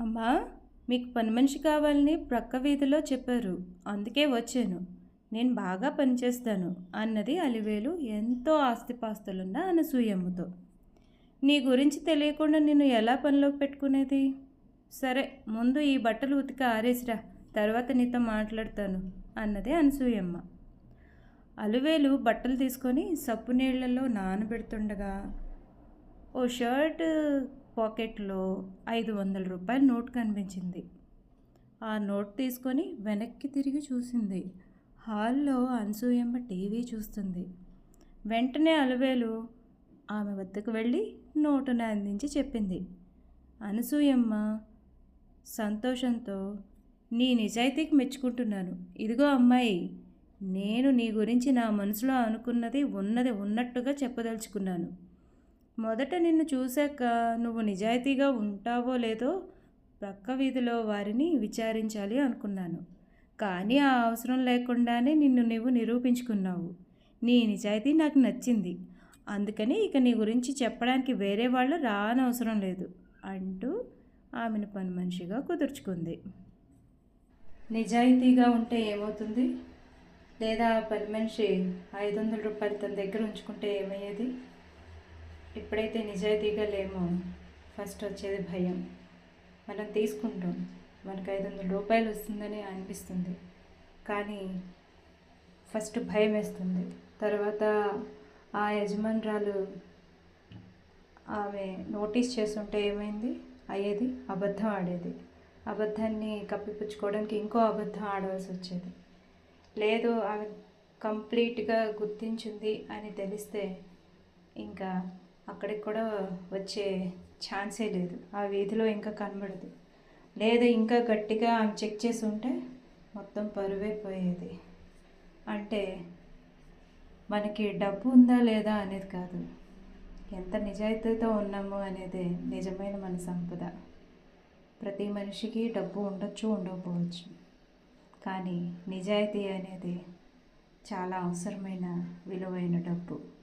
అమ్మా మీకు పని మనిషి కావాలని ప్రక్క వీధిలో చెప్పారు. అందుకే వచ్చాను. నేను బాగా పనిచేస్తాను అన్నది అలివేలు ఎంతో ఆస్తిపాస్తులున్న అనసూయమ్మతో. నీ గురించి తెలియకుండా నిన్ను ఎలా పనిలోకి పెట్టుకునేది? సరే ముందు ఈ బట్టలు ఉతికి ఆరేసిరా తర్వాత నీతో మాట్లాడతాను అన్నది అనసూయమ్మ. అలువేలు బట్టలు తీసుకొని సప్పు నీళ్ళలో నానబెడుతుండగా ఓ షర్ట్ పాకెట్లో ఐదు వందల రూపాయల నోట్ కనిపించింది. ఆ నోట్ తీసుకొని వెనక్కి తిరిగి చూసింది. హాల్లో అనసూయమ్మ టీవీ చూస్తుంది. వెంటనే అలవేలు ఆమె వద్దకు వెళ్ళి నోటును అందించి చెప్పింది. అనసూయమ్మ సంతోషంతో నీ నిజాయితీకి మెచ్చుకుంటున్నాను. ఇదిగో అమ్మాయి నేను నీ గురించి నా మనసులో అనుకున్నది ఉన్నది ఉన్నట్టుగా చెప్పదలుచుకున్నాను. మొదట నిన్ను చూశాక నువ్వు నిజాయితీగా ఉంటావో లేదో ప్రక్క వీధిలో వారిని విచారించాలి అనుకున్నాను. కానీ ఆ అవసరం లేకుండానే నిన్ను నువ్వు నిరూపించుకున్నావు. నీ నిజాయితీ నాకు నచ్చింది. అందుకని ఇక నీ గురించి చెప్పడానికి వేరే వాళ్ళు రానవసరం లేదు అంటూ ఆమెను పని మనిషిగా కుదుర్చుకుంది. నిజాయితీగా ఉంటే ఏమవుతుంది? లేదా పని మనిషి ఐదు వందల రూపాయలు తన దగ్గర ఉంచుకుంటే ఏమయ్యేది? ఎప్పుడైతే నిజాయితీగా లేమో ఫస్ట్ వచ్చేది భయం. మనం తీసుకుంటాం. మనకు ఐదు వందల రూపాయలు వస్తుందని అనిపిస్తుంది. కానీ ఫస్ట్ భయం వేస్తుంది. తర్వాత ఆ యజమానురాలు ఆమె నోటీస్ చేస్తుంటే ఏమైంది? అయ్యేది అబద్ధం ఆడేది. అబద్ధాన్ని కప్పిపుచ్చుకోవడానికి ఇంకో అబద్ధం ఆడవలసి వచ్చేది. లేదు ఆమె కంప్లీట్గా గుర్తించింది అని తెలిస్తే ఇంకా అక్కడికి కూడా వచ్చే ఛాన్సే లేదు. ఆ వీధిలో ఇంకా కనబడదు. లేదా ఇంకా గట్టిగా ఆమె చెక్ చేసి ఉంటే మొత్తం పరువే పోయేది. అంటే మనకి డబ్బు ఉందా లేదా అనేది కాదు. ఎంత నిజాయితీతో ఉన్నాము అనేది నిజమైన మన సంపద. ప్రతి మనిషికి డబ్బు ఉండొచ్చు ఉండకపోవచ్చు. కానీ నిజాయితీ అనేది చాలా అవసరమైన విలువైన డబ్బు.